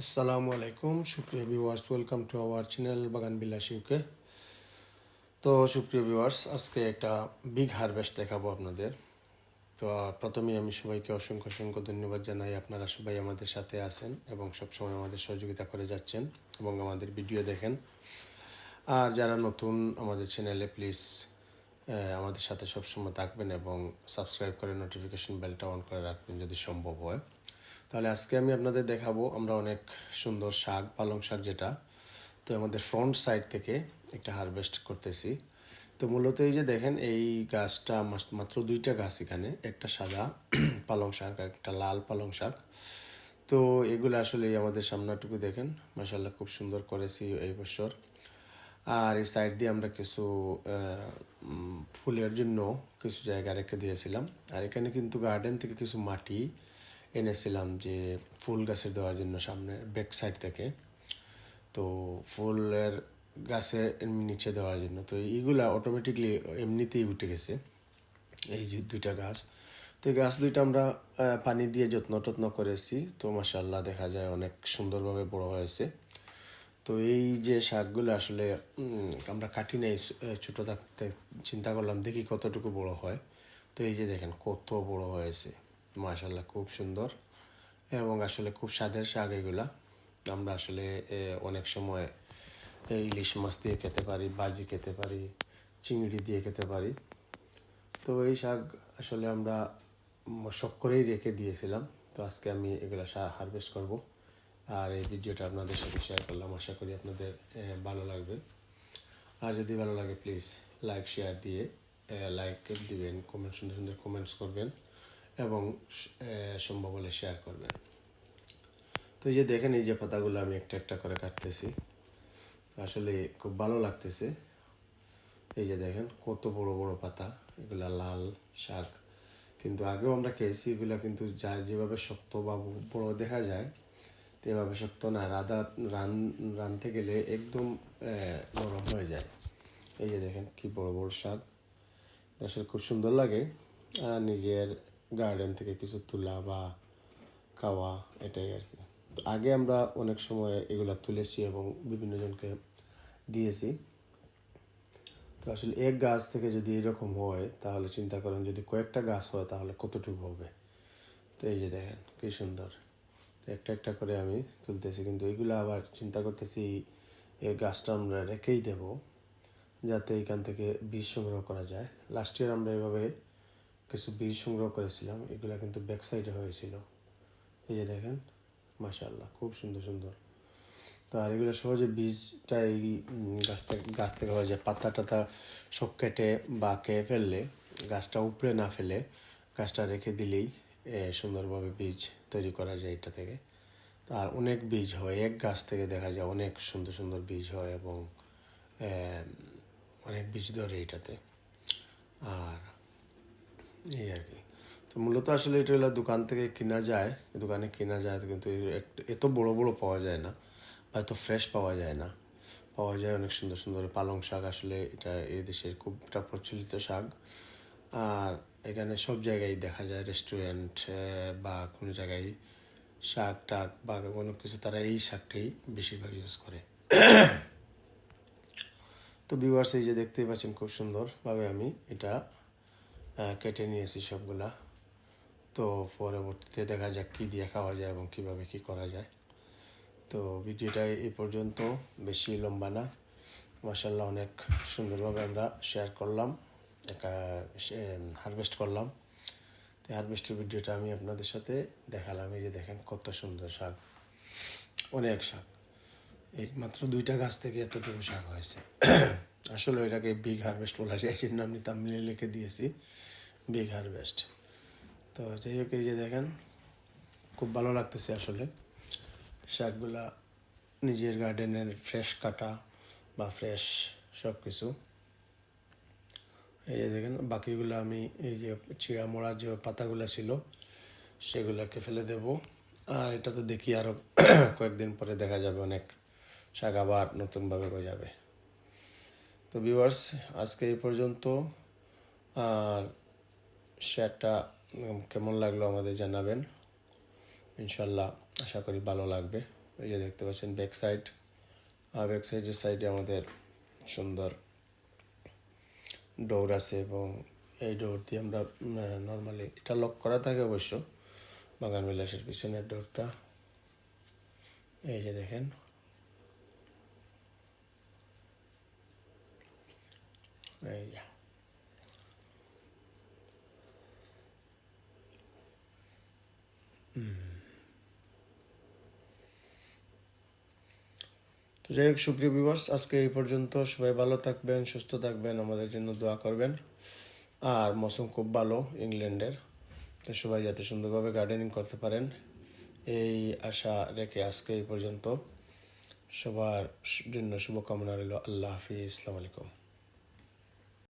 আসসালামু আলাইকুম। সুপ্রিয় viewers welcome to our channel Bagan Bilas UK তো সুপ্রিয় ভিউয়ার্স আজকে একটা বিগ হারভেস্ট দেখাবো আপনাদের। তো প্রথমেই আমি সবাইকে অসংখ্য অসংখ্য ধন্যবাদ জানাই। আপনারা সবাই আমাদের সাথে আছেন এবং সবসময় আমাদের সহযোগিতা করে যাচ্ছেন এবং আমাদের ভিডিও দেখেন। আর যারা নতুন আমাদের চ্যানেলে প্লিজ আমাদের সাথে সবসময় থাকবেন এবং সাবস্ক্রাইব করে নোটিফিকেশন বেলটা অন করে রাখবেন যদি সম্ভব হয়। তাহলে আজকে আমি আপনাদের দেখাবো আমরা অনেক সুন্দর শাক, পালং শাক যেটা। তো আমাদের ফ্রন্ট সাইড থেকে একটা হারভেস্ট করতেছি। তো মূলত এই যে দেখেন, এই গাছটা মাত্র দুইটা গাছ এখানে, একটা সাদা পালং শাক একটা লাল পালং শাক। তো এগুলো আসলে আমাদের সামনাটুকু দেখেন মাসাল্লাহ খুব সুন্দর করেছি এই বছর। আর এই সাইড দিয়ে আমরা কিছু ফুলের জন্য কিছু জায়গা রেখে দিয়েছিলাম। আর এখানে কিন্তু গার্ডেন থেকে কিছু মাটি এনেছিলাম যে ফুল গাছের দেওয়ার জন্য সামনে ব্যাক সাইড থেকে। তো ফুলের গাছে নিচে দেওয়ার জন্য। তো এইগুলা অটোমেটিকলি এমনিতেই উঠে গেছে, এই যে দুইটা গাছ। তো এই গাছ দুইটা আমরা পানি দিয়ে যত্ন টত্ন করেছি। তো মাসাল্লাহ দেখা যায় অনেক সুন্দরভাবে বড় হয়েছে। তো এই যে শাকগুলো আসলে আমরা কাটি নাই, ছোটো থাকতে চিন্তা করলাম, দেখি কতটুকু বড় হয়। তো এই যে দেখেন কত বড় হয়েছে। মাশাল্লাহ খুব সুন্দর। এবং আসলে খুব স্বাদের শাক এগুলা। আমরা আসলে অনেক সময় ইলিশ মাছ দিয়ে খেতে পারি বাজি খেতে পারি, চিংড়ি দিয়ে খেতে পারি। তো এই শাক আসলে আমরা শখ করেই রেখে দিয়েছিলাম। তো আজকে আমি এগুলো হারভেস্ট করব। আর এই ভিডিওটা আপনাদের সাথে শেয়ার করলাম। আশা করি আপনাদের ভালো লাগবে। আর যদি ভালো লাগে প্লিজ লাইক শেয়ার দিয়ে লাইক দিবেন কমেন্ট সুন্দর সুন্দর কমেন্টস করবেন। এবং সম্ভব হলে শেয়ার করবেন। তো এই যে দেখেন, এই যে পাতাগুলো আমি একটা একটা করে কাটতেছি। আসলে খুব ভালো লাগতেছে। এই যে দেখেন, কত বড় বড় পাতা। এগুলা লাল শাক। কিন্তু আগেও আমরা খেয়েছি, এগুলা কিন্তু যা যেভাবে শক্ত বা বড় দেখা যায় তো এভাবে শক্ত না। রাধা রান, রানতে গেলে একদম নরম হয়ে যায়। এই যে দেখেন, কি বড় বড় শাক। আসলে খুব সুন্দর লাগে। আর নিজের গার্ডেন থেকে কিছু তোলা বা খাওয়া, এটাই আর কি। আগে আমরা অনেক সময় এগুলো তুলেছি এবং বিভিন্ন জনকে দিয়েছি। তো আসলে এক গাছ থেকে যদি এরকম হয়, তাহলে চিন্তা করেন যদি কয়েকটা গাছ হয়, তাহলে কতটুকু হবে? তো এই যে দেখেন, কী সুন্দর। তো একটা একটা করে আমি তুলতেছি, কিন্তু এগুলো আবার চিন্তা করতেছি, এই গাছটা আমরা রেখেই দেব, যাতে এখান থেকে বীজ সংগ্রহ করা যায়। লাস্ট ইয়ার আমরা এভাবে কিছু বীজ সংগ্রহ করেছিলাম, এগুলো কিন্তু ব্যাক সাইডে হয়েছিল। এই যে দেখেন, মাশাআল্লাহ, খুব সুন্দর সুন্দর। তো আর এগুলো সহজে বীজটা এই গাছ থেকে গাছ থেকে হয় যে পাতা টাতা সব কেটে বা খেয়ে ফেললে, গাছটা উপড়ে না ফেলে, গাছটা রেখে দিলেই সুন্দরভাবে বীজ তৈরি করা যায় এটা থেকে। তো আর অনেক বীজ হয়, এক গাছ থেকে দেখা যায় অনেক সুন্দর সুন্দর বীজ হয় এবং অনেক বীজ ধরে এটাতে। আর এই আর কি। তো মূলত আসলে এটা হলো দোকান থেকে কিনা যায় দোকানে কেনা যায় কিন্তু এত বড় বড় পাওয়া যায় না, বা এত ফ্রেশ পাওয়া যায় না। পাওয়া যায় অনেক সুন্দর সুন্দর পালং শাক আসলে, এটা এই দেশের খুব একটা প্রচলিত শাক। আর এখানে সব জায়গায় দেখা যায় রেস্টুরেন্ট বা কোনো জায়গায় শাক টাক, বা কোনো কিছু তারা এই শাকটাই বেশিরভাগ ইউজ করে। তো ভিউয়ার্স এই যে দেখতেই পাচ্ছেন, খুব সুন্দরভাবে আমি এটা কেটে নিয়েছি সবগুলা। তো পরবর্তীতে দেখা যাক কী দিয়ে খাওয়া যায় এবং কীভাবে কী করা যায়। তো ভিডিওটা এই পর্যন্ত, বেশি লম্বা না। মাসাল্লাহ অনেক সুন্দরভাবে আমরা শেয়ার করলাম হারভেস্ট করলাম। তো হারভেস্টের ভিডিওটা আমি আপনাদের সাথে দেখালাম। এই যে দেখেন কত সুন্দর শাক। অনেক শাক। এই মাত্র দুইটা গাছ থেকে এতটুকু শাক হয়েছে। আসলে এটাকে বিগ হারভেস্ট বলা যায়, এই জন্য আমি তামিলে লিখে দিয়েছি বিগ হারভেস্ট তো যাই হোক, এই যে দেখেন, খুব ভালো লাগতেছে আসলে। শাকগুলা নিজের গার্ডেনের ফ্রেশ কাটা বা ফ্রেশ সব কিছু এই যে দেখেন, বাকিগুলো আমি এই যে চিড়া মোড়া যে পাতাগুলো ছিল, সেগুলোকে ফেলে দেব। আর এটা তো দেখি আরও কয়েকদিন পরে দেখা যাবে অনেক। শাক আবার নতুনভাবে গজাবে তো ভিউয়ার্স আজকে এই পর্যন্ত। আর শেয়ারটা কেমন লাগল আমাদের জানাবেন? ইনশাল্লাহ আশা করি ভালো লাগবে। এই যে দেখতে পাচ্ছেন ব্যাক সাইড আর ব্যাক সাইডের সাইডে আমাদের সুন্দর ডোর আছে এবং এই ডোর দিয়ে আমরা নর্মালি এটা লক করা থাকে অবশ্য। বাগান বিলাসের পিছনের ডোরটা এই যে দেখেন এই যে তো যাই হোক, সুপ্রিয় বিবাস আজকে এই পর্যন্ত। সবাই ভালো থাকবেন, সুস্থ থাকবেন, আমাদের জন্য দোয়া করবেন। আর মৌসুম খুব ভালো ইংল্যান্ডের। তো সবাই যাতে সুন্দরভাবে গার্ডেনিং করতে পারেন, এই আশা রেখে আজকে এই পর্যন্ত। সবার জন্য শুভকামনা রইল। আল্লাহ হাফিজ। আসসালামু আলাইকুম।